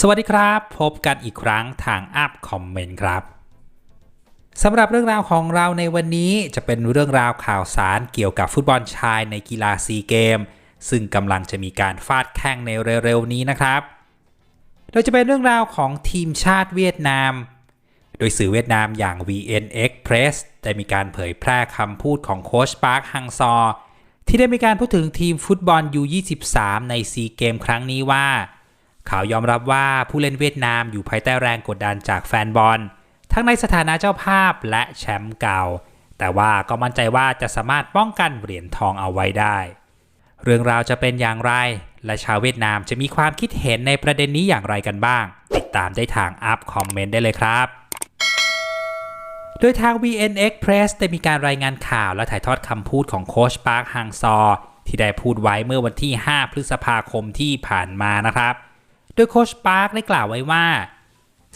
สวัสดีครับ พบกันอีกครั้งทางอัพคอมเมนต์ครับสำหรับเรื่องราวของเราในวันนี้จะเป็นเรื่องราวข่าวสารเกี่ยวกับฟุตบอลชายในกีฬาซีเกม ซึ่งกำลังจะมีการฟาดแข่งในเร็วๆนี้นะครับ โดยจะเป็นเรื่องราวของทีมชาติเวียดนาม โดยสื่อเวียดนามอย่าง VN Express ได้มีการเผยแพร่คำพูดของโค้ชปาร์คฮังซอ ที่ได้มีการพูดถึงทีมฟุตบอล U23 ในซีเกมครั้งนี้ว่า ข่าวยอมรับว่าผู้เล่นเวียดนามอยู่ภายใต้แรงกดดันจากแฟนบอล ทั้งในสถานะเจ้าภาพและแชมป์เก่า แต่ว่าก็มั่นใจว่าจะสามารถป้องกันเหรียญทองเอาไว้ได้ เรื่องราวจะเป็นอย่างไร และชาวเวียดนามจะมีความคิดเห็นในประเด็นนี้อย่างไรกันบ้าง ติดตามได้ทางอัพคอมเมนต์ได้เลยครับโดยทาง VN Express ได้มีการรายงานข่าวและถ่ายทอดคำพูดของโค้ชปาร์คฮังซอ ที่ได้พูดไว้เมื่อวันที่ 5 พฤษภาคมที่ผ่านมานะครับ โดยโคชปาร์คได้กล่าวไว้ว่า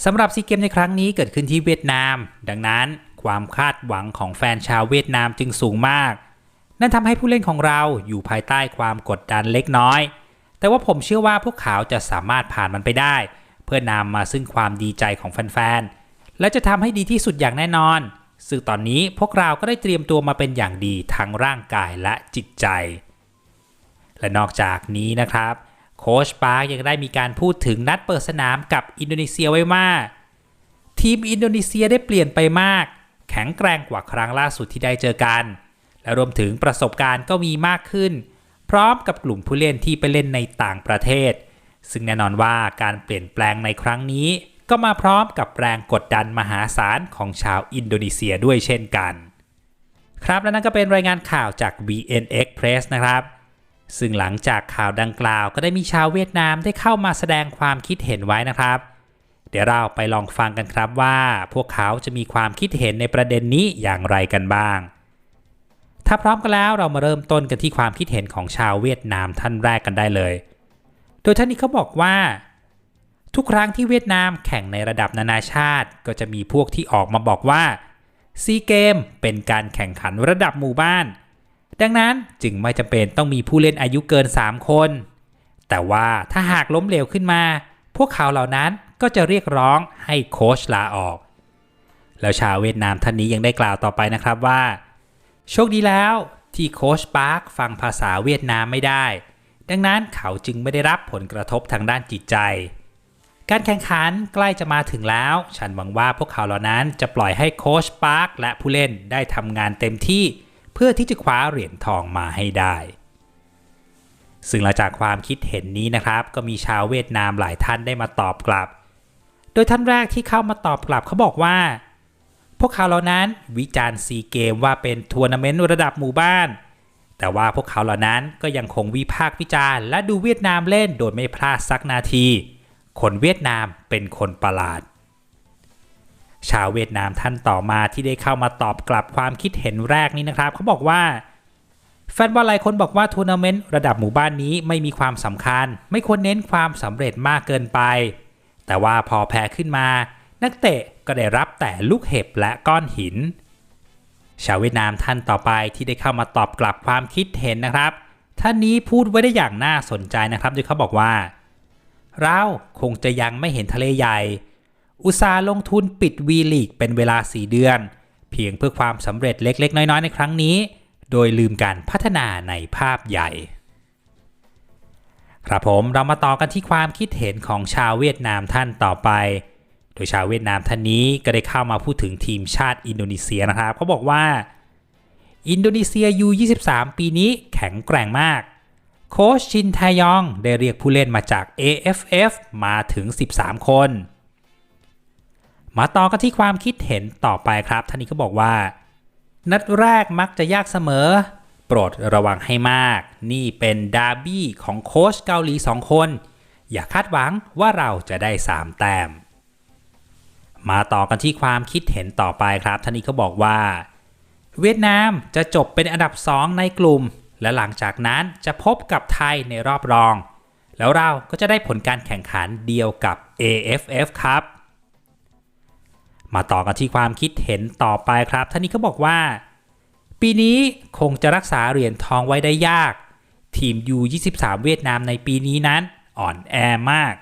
สำหรับซีเกมในครั้งนี้เกิดขึ้นที่เวียดนาม ดังนั้นความคาดหวังของแฟนชาวเวียดนามจึงสูงมาก นั่นทำให้ผู้เล่นของเราอยู่ภายใต้ความกดดันเล็กน้อย แต่ว่าผมเชื่อว่าพวกเขาจะสามารถผ่านมันไปได้ เพื่อนำมาซึ่งความดีใจของแฟนๆ และจะทำให้ดีที่สุดอย่างแน่นอน ซึ่งตอนนี้พวกเราก็ได้เตรียมตัวมาเป็นอย่างดีทั้งร่างกายและจิตใจ และนอกจากนี้นะครับ โค้ชปาร์กยังได้มีการพูดถึงนัดเปิดสนามกับอินโดนีเซียไว้ว่า ทีมอินโดนีเซียได้เปลี่ยนไปมาก แข็งแกร่งกว่าครั้งล่าสุดที่ได้เจอกัน และรวมถึงประสบการณ์ก็มีมากขึ้น พร้อมกับกลุ่มผู้เล่นที่ไปเล่นในต่างประเทศ ซึ่งแน่นอนว่าการเปลี่ยนแปลงในครั้งนี้ ก็มาพร้อมกับแรงกดดันมหาศาลของชาวอินโดนีเซียด้วยเช่นกัน ครับและนั่นก็เป็นรายงานข่าวจาก VNX Press นะครับ ซึ่งหลังจากข่าวดังกล่าวก็ได้มีชาวเวียดนามได้เข้ามาแสดงความคิดเห็นไว้นะครับ เดี๋ยวเราไปลองฟังกันครับว่า พวกเขาจะมีความคิดเห็นในประเด็นนี้อย่างไรกันบ้าง ถ้าพร้อมกันแล้วเรามาเริ่มต้นกันที่ความคิดเห็นของชาวเวียดนามท่านแรกกันได้เลย โดยท่านนี้เขาบอกว่า ทุกครั้งที่เวียดนามแข่งในระดับนานาชาติ ก็จะมีพวกที่ออกมาบอกว่าซีเกมเป็นการแข่งขันระดับหมู่บ้าน ดังนั้นจึงไม่จำเป็นต้องมีผู้เล่นอายุเกิน 3 คน แต่ว่าถ้าหากล้มเหลวขึ้นมา พวกเขาเหล่านั้นก็จะเรียกร้องให้โค้ชลาออก แล้วชาวเวียดนามท่านนี้ยังได้กล่าวต่อไปนะครับว่า โชคดีแล้วที่โค้ชปาร์คฟังภาษาเวียดนามไม่ได้ ดังนั้นเขาจึงไม่ได้รับผลกระทบทางด้านจิตใจ การแข่งขันใกล้จะมาถึงแล้ว ฉันหวังว่าพวกเขาเหล่านั้นจะปล่อยให้โค้ชปาร์คและผู้เล่นได้ทำงานเต็มที่ เพื่อที่จะคว้าเหรียญทองมาให้ได้ ซึ่งหลังจากความคิดเห็นนี้นะครับ ก็มีชาวเวียดนามหลายท่านได้มาตอบกลับ โดยท่านแรกที่เข้ามาตอบกลับเขาบอกว่า พวกเขาเหล่านั้นวิจารณ์ซีเกมว่าเป็นทัวร์นาเมนต์ระดับหมู่บ้าน แต่ว่าพวกเขาเหล่านั้นก็ยังคงวิพากษ์วิจารณ์และดูเวียดนามเล่นโดยไม่พลาดสักนาที คนเวียดนามเป็นคนประหลาด ชาวเวียดนามท่านต่อมาที่ได้เข้ามาตอบกลับความคิดเห็นแรกนี้นะครับ เขาบอกว่าแฟนบอลหลายคนบอกว่าทัวร์นาเมนต์ระดับหมู่บ้านนี้ไม่มีความสำคัญ ไม่ควรเน้นความสำเร็จมากเกินไป แต่ว่าพอแพ้ขึ้นมา นักเตะก็ได้รับแต่ลูกเห็บและก้อนหิน ชาวเวียดนามท่านต่อไปที่ได้เข้ามาตอบกลับความคิดเห็นนะครับ ท่านนี้พูดไว้ได้อย่างน่าสนใจนะครับโดยเขาบอกว่า เราคงจะยังไม่เห็นทะเลใหญ่ อุตสาห์ลงทุนปิดวีลีกเป็นเวลา 4 เดือน เพียงเพื่อความสำเร็จเล็กๆ น้อยๆ ในครั้งนี้ โดยลืมการพัฒนาในภาพใหญ่ ครับผมเรามาต่อกันที่ความคิดเห็นของชาวเวียดนามท่านต่อไป โดยชาวเวียดนามท่านนี้ก็ได้เข้ามาพูดถึงทีมชาติอินโดนีเซียนะครับเขาบอกว่า อินโดนีเซีย U23 ปีนี้แข็งแกร่งมากโค้ชชินทยองได้เรียกผู้เล่นมาจาก AFF มาถึง 13 คน มาต่อกันที่ความคิดเห็นต่อไปครับ ท่านนี้ก็บอกว่า นัดแรกมักจะยากเสมอ โปรดระวังให้มาก นี่เป็นดาร์บี้ของโค้ชเกาหลี2คน อย่าคาดหวังว่าเราจะได้ 3 แต้ม มาต่อกันที่ความคิดเห็นต่อไปครับท่านนี้ก็บอกว่า เวียดนามจะจบเป็นอันดับ 2 ในกลุ่ม และหลังจากนั้นจะพบกับไทยในรอบรอง แล้วเราก็จะได้ผลการแข่งขันเดียวกับ AFF ครับ มาต่อกันที่ความคิดเห็นต่อไปครับท่านนี้ก็บอกว่า ปีนี้คงจะรักษาเหรียญทองไว้ได้ยาก ทีม U23 เวียดนามในปีนี้นั้นอ่อนแอมาก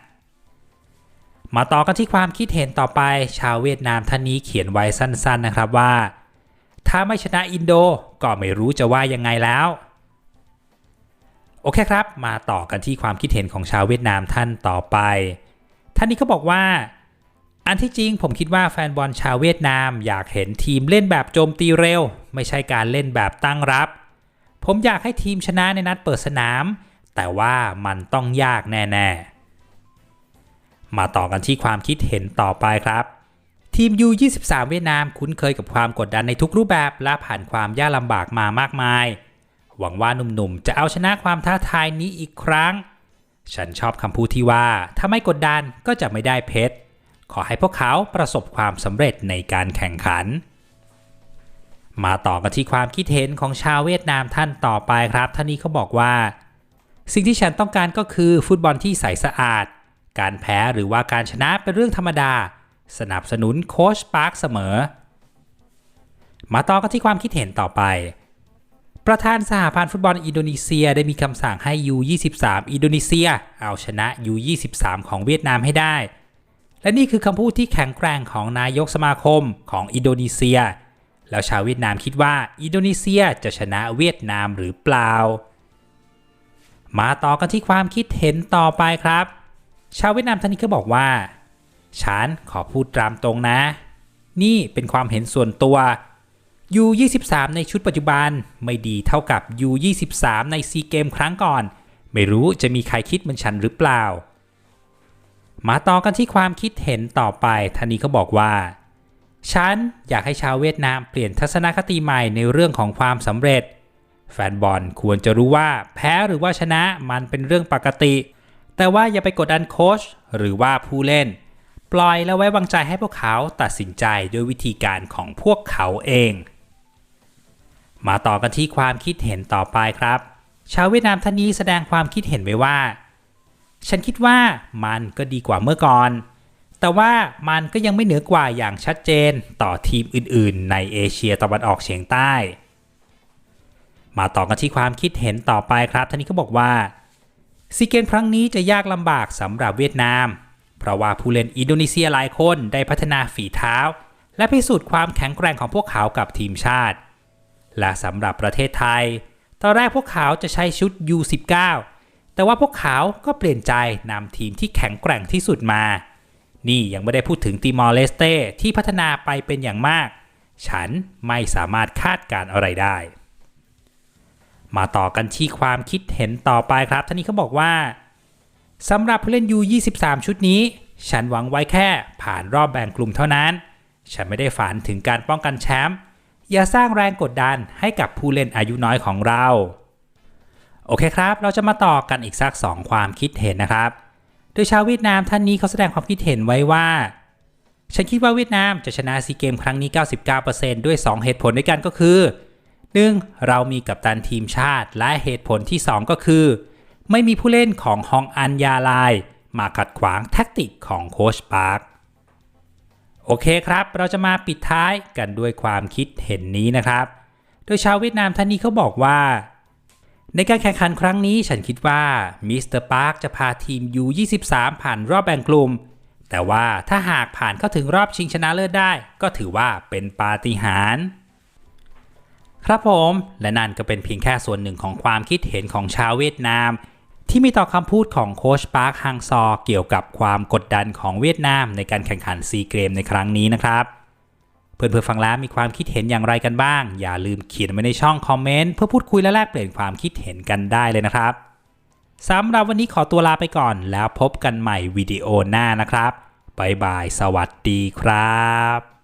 มาต่อกันที่ความคิดเห็นต่อไป ชาวเวียดนามท่านนี้เขียนไว้สั้นๆนะครับว่า ถ้าไม่ชนะอินโดก็ไม่รู้จะว่ายังไงแล้วโอเคครับ มาต่อกันที่ความคิดเห็นของชาวเวียดนามท่านต่อไป ท่านนี้เขาบอกว่า อันที่จริงผมคิดว่าแฟนบอลชาวเวียดนาม อยากเห็นทีมเล่นแบบโจมตีเร็ว ไม่ใช่การเล่นแบบตั้งรับ ผมอยากให้ทีมชนะในนัดเปิดสนาม แต่ว่ามันต้องยากแน่ๆ มาต่อกันที่ความคิดเห็นต่อไปครับ ทีม U23 เวียดนามคุ้นเคยกับความกดดันในทุกรูปแบบและผ่านความยากลำบากมามากมาย หวังว่าหนุ่มๆจะเอาชนะความท้าทายนี้อีกครั้ง ฉันชอบคำพูดที่ว่าถ้าไม่กดดันก็จะไม่ได้เพชร ขอให้พวกเขาประสบความสำเร็จในการแข่งขัน มาต่อกันที่ความคิดเห็นของชาวเวียดนามท่านต่อไปครับท่านนี้เขาบอกว่า สิ่งที่ฉันต้องการก็คือฟุตบอลที่ใสสะอาด การแพ้หรือว่าการชนะเป็นเรื่องธรรมดา สนับสนุนโค้ชปาร์คเสมอ มาต่อกันที่ความคิดเห็นต่อไปประธานสหพันธ์ฟุตบอลอินโดนีเซียได้มีคำสั่งให้ U23 อินโดนีเซีย เอาชนะ U23 ของเวียดนามให้ได้ และนี่คือคำพูดที่แข็งแกร่งของนายกสมาคมของอินโดนีเซีย แล้วชาวเวียดนามคิดว่าอินโดนีเซียจะชนะเวียดนามหรือเปล่า มาต่อกันที่ความคิดเห็นต่อไปครับ ชาวเวียดนามท่านนี้ก็บอกว่า ฉันขอพูดตามตรงนะ นี่เป็นความเห็นส่วนตัว U23 ในชุดปัจจุบันไม่ดีเท่ากับ U23 ในซีเกมครั้งก่อน ไม่รู้จะมีใครคิดเหมือนฉันหรือเปล่า มาต่อกันที่ความคิดเห็นต่อไปท่านนี้ก็บอกว่า ฉันอยากให้ชาวเวียดนามเปลี่ยนทัศนคติใหม่ในเรื่องของความสำเร็จ แฟนบอลควรจะรู้ว่าแพ้หรือว่าชนะมันเป็นเรื่องปกติ แต่ว่าอย่าไปกดดันโค้ชหรือว่าผู้เล่น ปล่อยและไว้วางใจให้พวกเขาตัดสินใจด้วยวิธีการของพวกเขาเอง มาต่อกันที่ความคิดเห็นต่อไปครับ ชาวเวียดนามท่านนี้แสดงความคิดเห็นไว้ว่า ฉันคิดว่ามันก็ดีกว่าเมื่อก่อน แต่ว่ามันก็ยังไม่เหนือกว่าอย่างชัดเจนต่อทีมอื่นๆ ในเอเชียตะวันออกเฉียงใต้ มาต่อกันที่ความคิดเห็นต่อไปครับท่านนี้ก็บอกว่าซีเกมครั้งนี้จะยากลำบากสำหรับเวียดนาม เพราะว่าผู้เล่นอินโดนีเซียหลายคนได้พัฒนาฝีเท้า และพิสูจน์ความแข็งแกร่งของพวกเขากับทีมชาติ และสำหรับประเทศไทย ตอนแรกพวกเขาจะใช้ชุด U19 แต่ว่าพวกเขาก็เปลี่ยนใจนำทีมที่แข็งแกร่งที่สุดมา นี่ยังไม่ได้พูดถึงติมอร์เลสเต้ที่พัฒนาไปเป็นอย่างมาก ฉันไม่สามารถคาดการณ์อะไรได้ มาต่อกันที่ความคิดเห็นต่อไปครับท่านนี้เขาบอกว่าสำหรับผู้เล่น U23 ชุดนี้ ฉันหวังไว้แค่ผ่านรอบแบ่งกลุ่มเท่านั้น ฉันไม่ได้ฝันถึงการป้องกันแชมป์อย่าสร้างแรงกดดันให้กับผู้เล่นอายุน้อยของเรา โอเคครับ เราจะมาต่อกันอีกสัก 2 ความคิดเห็นนะครับ โดยชาวเวียดนามท่านนี้เขาแสดงความคิดเห็นไว้ว่า ฉันคิดว่าเวียดนามจะชนะซีเกมครั้งนี้ 99%ด้วย 2 เหตุผลด้วยกันก็คือ 1. เรามีกัปตันทีมชาติ และเหตุผลที่ 2 ก็คือ ไม่มีผู้เล่นของฮองอันยาลาย มาขัดขวางแท็กติกของโคชปาร์คโอเคครับ เราจะมาปิดท้ายกันด้วยความคิดเห็นนี้นะครับ โดยชาวเวียดนามท่านนี้เขาบอกว่า ในการแข่งขันครั้งนี้ฉันคิดว่ามิสเตอร์ปาร์คจะพาทีม U23 ผ่านรอบแบ่งกลุ่ม แต่ว่าถ้าหากผ่านเข้าถึงรอบชิงชนะเลิศได้ ก็ถือว่าเป็นปาฏิหาริย์ครับผมและนั่นก็เป็นเพียงแค่ส่วนหนึ่งของความคิดเห็นของชาวเวียดนาม ที่มีต่อคำพูดของโค้ชปาร์คฮังซอเกี่ยวกับความกดดันของเวียดนามในการแข่งขันซีเกมในครั้งนี้นะครับ เพื่อนๆฟังแล้วมีความคิดเห็นอย่างไรกันบ้าง อย่าลืมเขียนไว้ในช่องคอมเมนต์เพื่อพูดคุยและแลกเปลี่ยนความคิดเห็นกันได้เลยนะครับสำหรับวันนี้ขอตัวลาไปก่อนแล้วพบกันใหม่วิดีโอหน้านะครับบ๊ายบาย สวัสดีครับ